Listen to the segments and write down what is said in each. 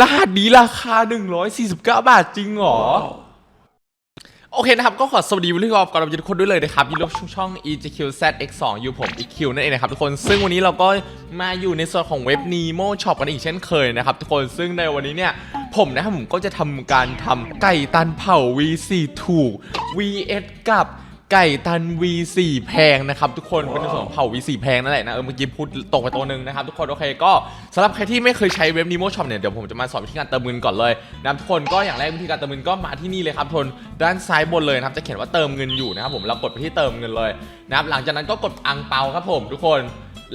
รหัสนี้ราคา 149 บาทจริงเหรอ โอเคนะครับ ก็ขอสวัสดีวิลลี่กอล์ฟก่อนเราจะทุกคนด้วยเลยนะครับยินดีต้อนรับช่อง EGQZX2 อยู่ผม EQ นั่นเองนะครับทุกคนซึ่งวันนี้เราก็มาอยู่ในส่วนของเว็บ Nemo Shop กันอีกเช่นเคยนะครับทุกคนซึ่งในวันนี้เนี่ย ผมนะครับผมก็จะทำการทำไก่ตันเผา V4 ถูก VS กับ ไก่ตัน V4 แพงนะครับทุกคนเป็นส่วนของเผา V4 แพงนั่นแหละนะเออเมื่อกี้พูดตกไปตัวหนึ่งนะครับทุกคนโอเคก็สำหรับใครที่ไม่เคยใช้เว็บ Nemo Shop เนี่ยเดี๋ยวผมจะมาสอนวิธีการเติมเงินก่อนเลยนะทุกคนก็อย่างแรกวิธีการเติมเงินก็มาที่นี่เลยครับทุกคนด้านซ้ายบนเลยนะครับจะเขียนว่าเติมเงินอยู่นะครับผมเรากดไปที่เติมเงินเลยนะครับหลังจากนั้นก็กดอังเปาครับผมทุกคน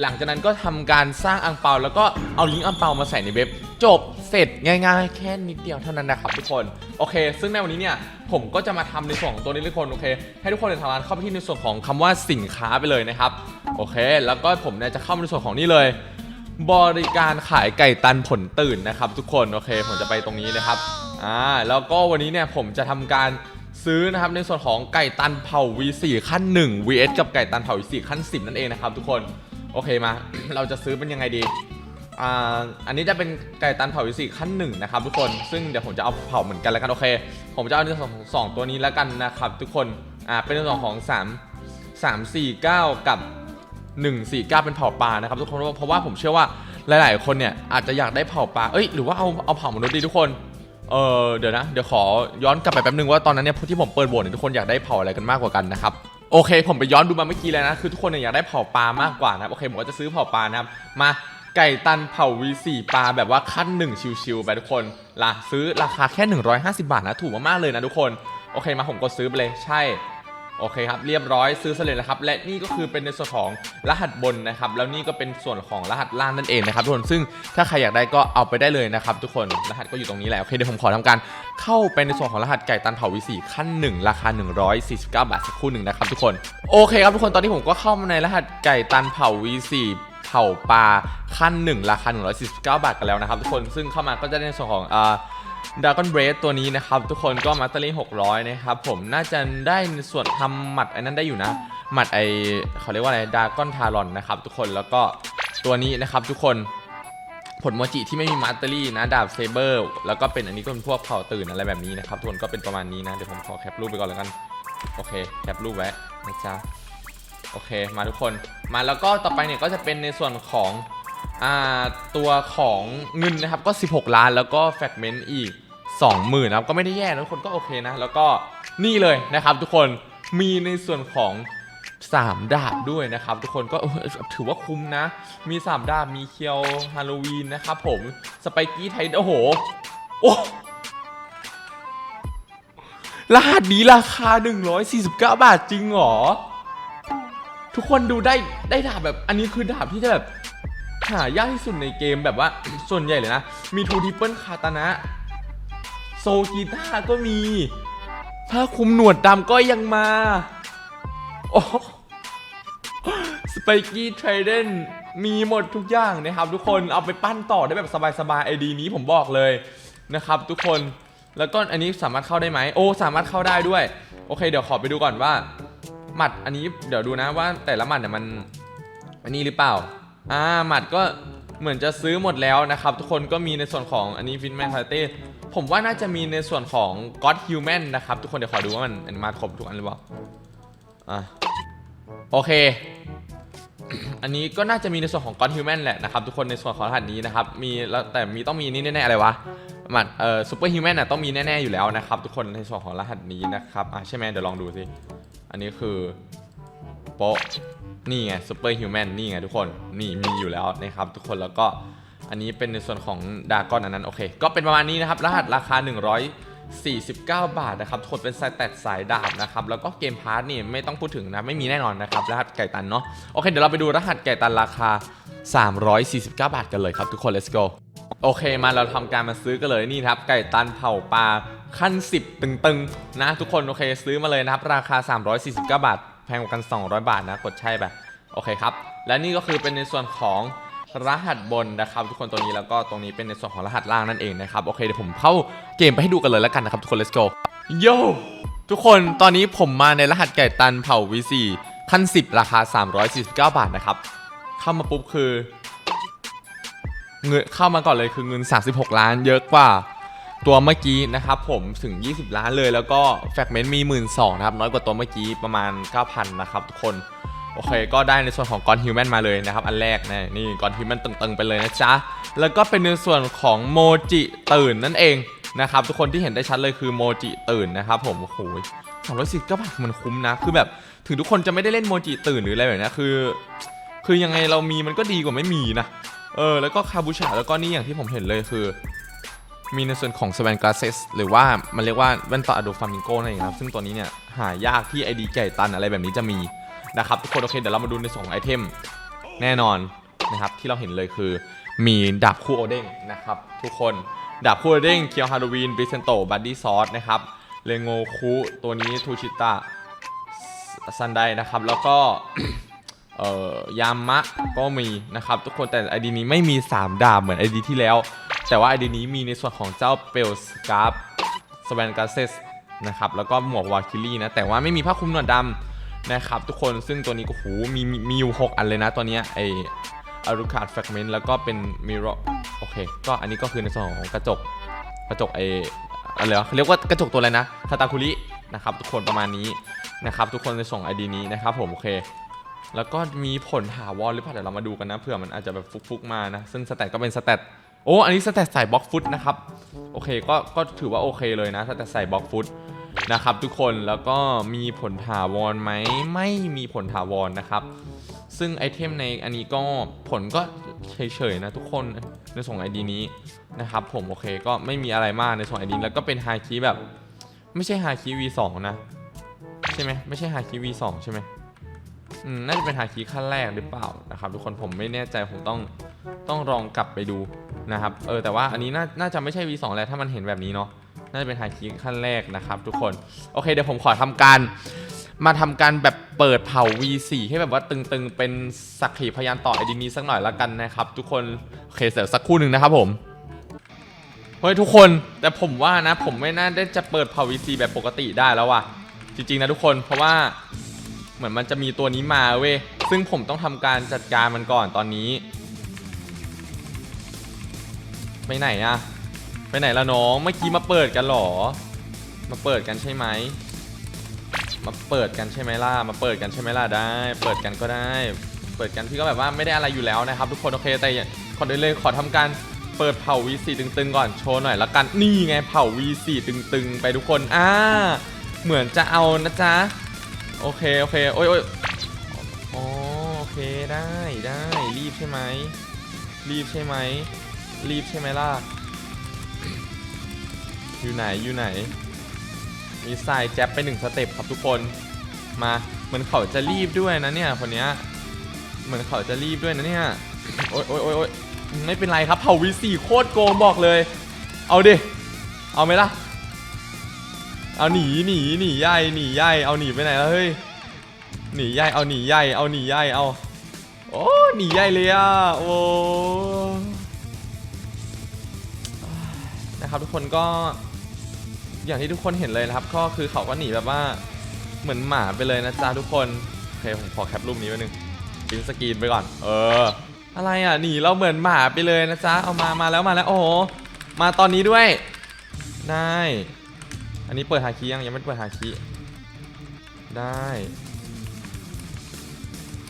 หลังจากนั้นก็ทำการสร้างอังเปาแล้วก็เอาลิงก์อังเปามาใส่ในเว็บจบ เสร็จง่ายๆ แค่นิดเดียวเท่านั้นนะครับทุกคนโอเค ซึ่งในวันนี้เนี่ยผมก็จะมาทำในส่วนของตัวนี้ทุกคนโอเค ให้ทุกคนในทางร้านเข้าไปที่ในส่วนของคำว่าสินค้าไปเลยนะครับโอเค แล้วก็ผมเนี่ยจะเข้ามาในส่วนของนี่เลย บริการขายไก่ตันผลตื่นนะครับ ทุกคนโอเค ผมจะไปตรงนี้นะครับอ่าแล้วก็วันนี้เนี่ยผมจะทำการซื้อนะครับในส่วนของไก่ตันเผา V4 ขั้น 1 VS กับไก่ตันเผา V4 ขั้น 10 นั่นเองนะครับทุกคนโอเคมา เราจะซื้อเป็นยังไงดี อ่าอันนี้จะเป็นไก่ตันเผาวิสีขั้นหนึ่งนะครับทุกคนซึ่งเดี๋ยวผมจะเอาเผาเหมือนกันแล้วกันโอเค ผมจะเอาในส่วนของสองตัวนี้แล้วกันนะครับทุกคนอ่าเป็นในส่วนของ3 3 4 9กับ1 4 9เป็นเผาปลานะครับทุกคนเพราะว่าผมเชื่อว่าหลาย ๆ คนเนี่ยอาจจะอยากได้เผาปลาเอ้ยหรือว่าเอาเอาเผามนุษย์ดีทุกคนเออเดี๋ยวนะเดี๋ยวขอย้อนกลับไปแป๊บนึงว่าตอนนั้นเนี่ยที่ผมเปิดโหวตเนี่ยทุกคนอยากได้เผาอะไรกันมากกว่ากันนะครับโอเค ผมไปย้อนดูมาเมื่อกี้แล้วนะคือทุกคนเนี่ยอยากได้เผาปลามากกว่านะครับโอเคผมก็จะซื้อเผาปลานะครับมา ไก่ตันเผา V4 ปลาแบบว่าขั้นหนึ่งชิวๆไปทุกคนล่ะซื้อราคาแค่ 150 บาทนะ ถูกมากๆเลยนะทุกคน โอเคมาผมกดซื้อไปเลยใช่ โอเคครับ เรียบร้อยซื้อเสร็จแล้วครับ และนี่ก็คือเป็นในส่วนของรหัสบนนะครับ แล้วนี่ก็เป็นส่วนของรหัสล่างนั่นเองนะครับทุกคนซึ่งถ้าใครอยากได้ก็เอาไปได้เลยนะครับทุกคนรหัสก็อยู่ตรงนี้แหละโอเคเดี๋ยวผมขอทำการเข้าไปในส่วนของรหัสไก่ตันเผาวีสีขั้น 1 ราคา 149 บาทสักครู่หนึ่งนะครับทุกคนโอเคครับทุกคนตอนนี้ผมก็เข้ามาในรหัสไก่ตันเผาวีสี เผาปลาขั้น 1 ราคา 149 บาทกันแล้วนะครับ ทุกคนซึ่งเข้ามาก็จะได้ในส่วนของอ่าดากอนเบรสตัวนี้นะครับ ทุกคนก็มาสเตอรี่600 นะครับ ผมน่าจะได้ในส่วนทำหมัดไอ้นั้นได้อยู่นะ หมัดไอเขาเรียกว่าอะไรดากอนทารอนนะครับ ทุกคนแล้วก็ตัวนี้นะครับ ทุกคนผลโมจิที่ไม่มีมาสเตอรี่นะดาบเซเบอร์แล้วก็เป็นอันนี้ก็เป็นพวกเผาตื่นอะไรแบบนี้นะครับทุกคนก็เป็นประมาณนี้นะ เดี๋ยวผมขอแคปรูปไปก่อนแล้วกัน โอเค แคปรูปไว้นะจ๊ะ โอเคมาทุกคนมาแล้วก็ต่อไปเนี่ยก็จะเป็นในส่วนของอ่าตัวของเงินนะครับก็ 16 ล้านแล้วก็แฟกเมนต์อีก 20,000นะครับก็ไม่ได้แย่นะทุกคนก็โอเคนะ แล้วก็นี่เลยนะครับ ทุกคนมีในส่วนของ 3 ดาบด้วยนะครับ ทุกคนก็ถือว่าคุ้มนะ มี 3 ดาบมีเคียวฮาโลวีนนะครับผมสไปกี้ไทโอ้โหโอ้รหัสนี้ราคา 149 บาทจริงเหรอ ทุกคนดูได้ได้ดาบแบบ อันนี้คือดาบที่จะแบบหายากที่สุดในเกมแบบว่าส่วนใหญ่เลยนะ มีทูทิปเปิลคาตานะ โซกีตาก็มีผ้าคลุมหนวดดำก็ยังมา โอ้สไปกี้เทรเดนมีหมดทุกอย่างนะครับ ทุกคนเอาไปปั้นต่อได้แบบสบายๆไอดีนี้ผมบอกเลยนะครับ ทุกคนแล้วก็อันนี้สามารถเข้าได้ไหมโอ้สามารถเข้าได้ด้วย โอเค เดี๋ยวขอไปดูก่อนว่า หมัดอันนี้เดี๋ยวดูนะว่าแต่ละหมัดเนี่ยมันอันนี้หรือเปล่าอ่าหมัดก็เหมือนจะซื้อหมดแล้วนะครับ ทุกคนก็มีในส่วนของอันนี้ฟินแมนคาเต้ผมว่าน่าจะมีในส่วนของ God Human นนะครับ ทุกคนเดี๋ยวขอดูว่ามันมาครบทุกอันหรือเปล่าอะโอเค อันนี้ก็น่าจะมีในส่วนของ God Human แหละนะครับ ทุกคนในส่วนของรหัสนี้นะครับมีแล้วแต่มีต้องมีนี่แน่ๆอะไรวะหมัดเอ่อซูเปอร์ฮิวแมนน่ะต้องมีแน่ๆอยู่แล้วนะครับ ทุกคนในส่วนของรหัสนี้นะครับอะใช่ไหมเดี๋ยวลองดูสิ อันนี้คือโป๊ะนี่ไงซูเปอร์ฮิวแมนนี่ไงทุกคน นี่มีอยู่แล้วนะครับทุกคนแล้วก็อันนี้เป็นในส่วนของดากอนอันนั้นโอเค ก็เป็นประมาณนี้นะครับ รหัสราคา 149 บาทนะครับทุกคนเป็นสายแตดสายดาบนะครับ แล้วก็เกมพาร์ทนี่ไม่ต้องพูดถึงนะ ไม่มีแน่นอนนะครับ รหัสไก่ตันเนาะโอเค เดี๋ยวเราไปดูรหัสไก่ตันราคา 349 บาทกันเลยครับทุกคน let's go โอเคมาเราทำการมาซื้อกันเลยนี่ครับ ไก่ตันเผาปลา ขั้น 10 ตึงๆ นะ ทุกคนโอเคซื้อมาเลยนะครับ ราคา 349 บาท แพงกว่ากัน 200 บาทนะ กดใช่แบบโอเคครับ และนี่ก็คือเป็นในส่วนของรหัสบนนะครับ ทุกคนตัวนี้แล้วก็ตรงนี้เป็นในส่วนของรหัสล่างนั่นเองนะครับโอเคเดี๋ยวผมเข้าเกมไปให้ดูกันเลยแล้วกันนะครับ ทุกคน let's go โยทุกคนตอนนี้ผมมาในรหัสไก่ตันเผา V4 ขั้น 10 ราคา 349 บาทนะครับ เข้ามาปุ๊บคือเงินเข้ามาก่อนเลยคือเงิน 36 ล้านเยอะกว่า ตัวเมื่อกี้นะครับผมถึง 20 ล้านเลย แล้วก็แฟกเมนต์มี 1 2ื่นนะครับ น้อยกว่าตัวเมื่อกี้ประมาณ 9,000 นะครับทุกคน โอเค ก็ได้ในส่วนของกอนฮิวแมนมาเลยนะครับ อันแรกนะนี่กอนฮิวแมนตึงๆไปเลยนะจ๊ะ แล้วก็เป็นในส่วนของโมจิตื่นนั่นเองนะครับ ทุกคนที่เห็นได้ชัดเลยคือโมจิตื่นนะครับผมโอ้โหสามร้อยสิบก็บาทมันคุ้มนะ คือแบบถึงทุกคนจะไม่ได้เล่นโมจิตื่นหรืออะไรแบบนี้คือ คือยังไงเรามีมันก็ดีกว่าไม่มีนะเออแล้วก็คาบูชาแล้วก็นี่อย่างที่ผมเห็นเลยคือ มีในส่วนของ s w a n g l a s s e s หรือว่ามันเรียกว่าแว่นตาอะโดฟามิงโกนั่นเองครับ ซึ่งตัวนี้เนี่ยหายากที่ไอดีไก่ตันอะไรแบบนี้จะมีนะครับทุกคนโอเคเดี๋ยวเรามาดูในส่วนของไอเทมแน่นอนนะครับที่เราเห็นเลยคือ มีดาบคู่โอเด้งนะครับ ทุกคนดาบคู่โอเด้งเคียวฮาโลวีนบิเซนโตบัดดี้ซอสนะครับเลโงคุตัวนี้ทูชิตะซันไดนะครับ แล้วก็ยามะก็มีนะครับ ทุกคนแต่ไอดีนี้ไม่มี 3 ดาบเหมือนไอดีที่แล้ว แต่ว่าไอดีนี้มีในส่วนของเจ้าเปลสกาฟสแวนกาเซสนะครับแล้วก็หมวกวาคิลี่นะ แต่ว่าไม่มีผ้าคลุมหนวดดำนะครับทุกคนซึ่งตัวนี้ก็โหมีมีมีอยู่ 6 อันเลยนะตัวเนี้ยไออารุคาดแฟกเมนต์แล้วก็เป็นมิโรโอเค ก็อันนี้ก็คือในส่วนของกระจกกระจกไออะไรวะเขาเรียกว่ากระจกตัวอะไรนะคาตาคุรินะครับทุกคนประมาณนี้นะครับทุกคนในส่งไอดีนี้นะครับผมโอเค แล้วก็มีผลถาวรหรือเปล่าเดี๋ยวเรามาดูกันนะเผื่อมันอาจจะแบบฟุกๆมานะ ซึ่งสแตทก็เป็นสแตท โอ้ อันนี้สแตทใส่บล็อกฟุตนะครับ โอเค ก็ ก็ถือว่าโอเคเลยนะสแตทใส่บล็อกฟุตนะครับทุกคน แล้วก็มีผลถาวรไหม ไม่มีผลถาวรนะครับ ซึ่งไอเทมในอันนี้ก็ผลก็เฉยๆนะทุกคน ในส่งไอดีนี้นะครับ ผมโอเค ก็ไม่มีอะไรมากในส่งไอดีแล้วก็เป็นไฮคีแบบ ไม่ใช่ไฮคี V2 นะ ใช่ไหมไม่ใช่ไฮคี V2 ใช่ไหมอืมน่าจะเป็นหาคีขั้นแรกหรือเปล่านะครับ ทุกคนผมไม่แน่ใจผมต้อง ต้องลองกลับไปดูนะครับ เออแต่ว่าอันนี้น่าน่าจะไม่ใช่ V2 แล้วถ้ามันเห็นแบบนี้เนาะ น่าจะเป็นหาคีย์ขั้นแรกนะครับทุกคน โอเคเดี๋ยวผมขอทำการมาทำการแบบเปิดเผา V4 ให้แบบว่าตึงๆ เป็นสักขีพยานต่อไอดีนี้สักหน่อยละกันนะครับ ทุกคน โอเคเดี๋ยวสักครู่หนึ่งนะครับผมเฮ้ยทุกคนแต่ผมว่านะผมไม่น่าได้จะเปิดเผา V4 แบบปกติได้แล้วว่ะ จริงๆนะทุกคนเพราะว่าเหมือนมันจะมีตัวนี้มาเว้ยซึ่งผมต้องทำการจัดการมันก่อนตอนนี้ ไปไหนอะไปไหนละน้องเมื่อกี้มาเปิดกันหรอ มาเปิดกันใช่ไหมมาเปิดกันใช่ไหมล่ะ มาเปิดกันใช่ไหมล่ะได้ เปิดกันก็ได้ เปิดกันพี่ก็แบบว่าไม่ได้อะไรอยู่แล้วนะครับ ทุกคนโอเคแต่ขอได้เลยขอทำการเปิดเผา V4 ตึงๆก่อนโชว์หน่อยละกันนี่ไงเผา V4 ตึงๆ ไปทุกคนอ่าเหมือนจะเอานะจ๊ะโอเคโอเคโอ้ยโอ้ยอ๋อโอเคได้ได้รีบใช่ไหมรีบใช่ไหม รีบใช่ไหมล่ะ อยู่ไหนอยู่ไหน มีสายแจ็บไปหนึ่งสเต็ปครับทุกคน มาเหมือนเขาจะรีบด้วยนะเนี่ยคนเนี้ย เหมือนเขาจะรีบด้วยนะเนี่ย โอ๊ยโอ๊ยโอ๊ยโอ๊ยไม่เป็นไรครับเผาวีสี่โคตรโกงบอกเลย เอาดิ เอาไหมล่ะ เอาหนีหนีหนีใหญ่หนีใหญ่เอาหนีไปไหนแล้วเฮ้ย หนีใหญ่เอาหนีใหญ่เอาหนีใหญ่เอา โอ้หนีใหญ่เลยอะโอ้ นะครับทุกคนก็อย่างที่ทุกคนเห็นเลยนะครับ ก็คือเขาก็หนีแบบว่าเหมือนหมาไปเลยนะจ๊ะทุกคนโอเคผมขอแคปรูปนี้ไว้หนึ่งพิมพ์สกรีนไปก่อน เออ อะไรอะหนีเราเหมือนหมาไปเลยนะจ๊ะเอามามาแล้วมาแล้วโอ้โหมาตอนนี้ด้วยได้อันนี้เปิดหาคีย์ยังยังไม่เปิดหาคีย์ได้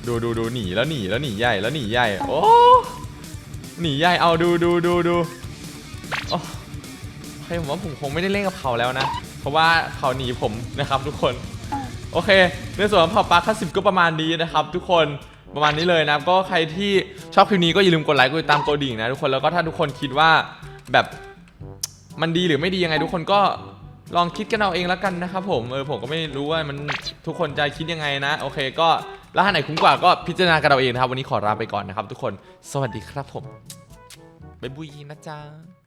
ดูดูดูหนีแล้วหนีแล้วหนีใหญ่แล้วหนีใหญ่โอ้หนีใหญ่เอาดูดูดูดู เคผมว่าผมคงไม่ได้เล่นกับเขาแล้วนะ เพราะว่าเขาหนีผมนะครับทุกคน โอเค ในส่วนของเผ่าปลาคัสสิบก็ประมาณนี้นะครับ ทุกคนประมาณนี้เลยนะก็ใครที่ชอบคลิปนี้ก็อย่าลืมกดไลค์กดติดตามกดดิ่งนะทุกคนแล้วก็ถ้าทุกคนคิดว่าแบบมันดีหรือไม่ดียังไง ทุกคนก็ลองคิดกันเอาเองแล้วกันนะครับผมเออผมก็ไม่รู้ว่ามันทุกคนจะคิดยังไงนะ โอเคก็แล้วอันไหนคุ้มกว่าก็พิจารณากันเอาเองนะครับ วันนี้ขอลาไปก่อนนะครับ ทุกคนสวัสดีครับผมบ๊ายบุยนะจ๊ะ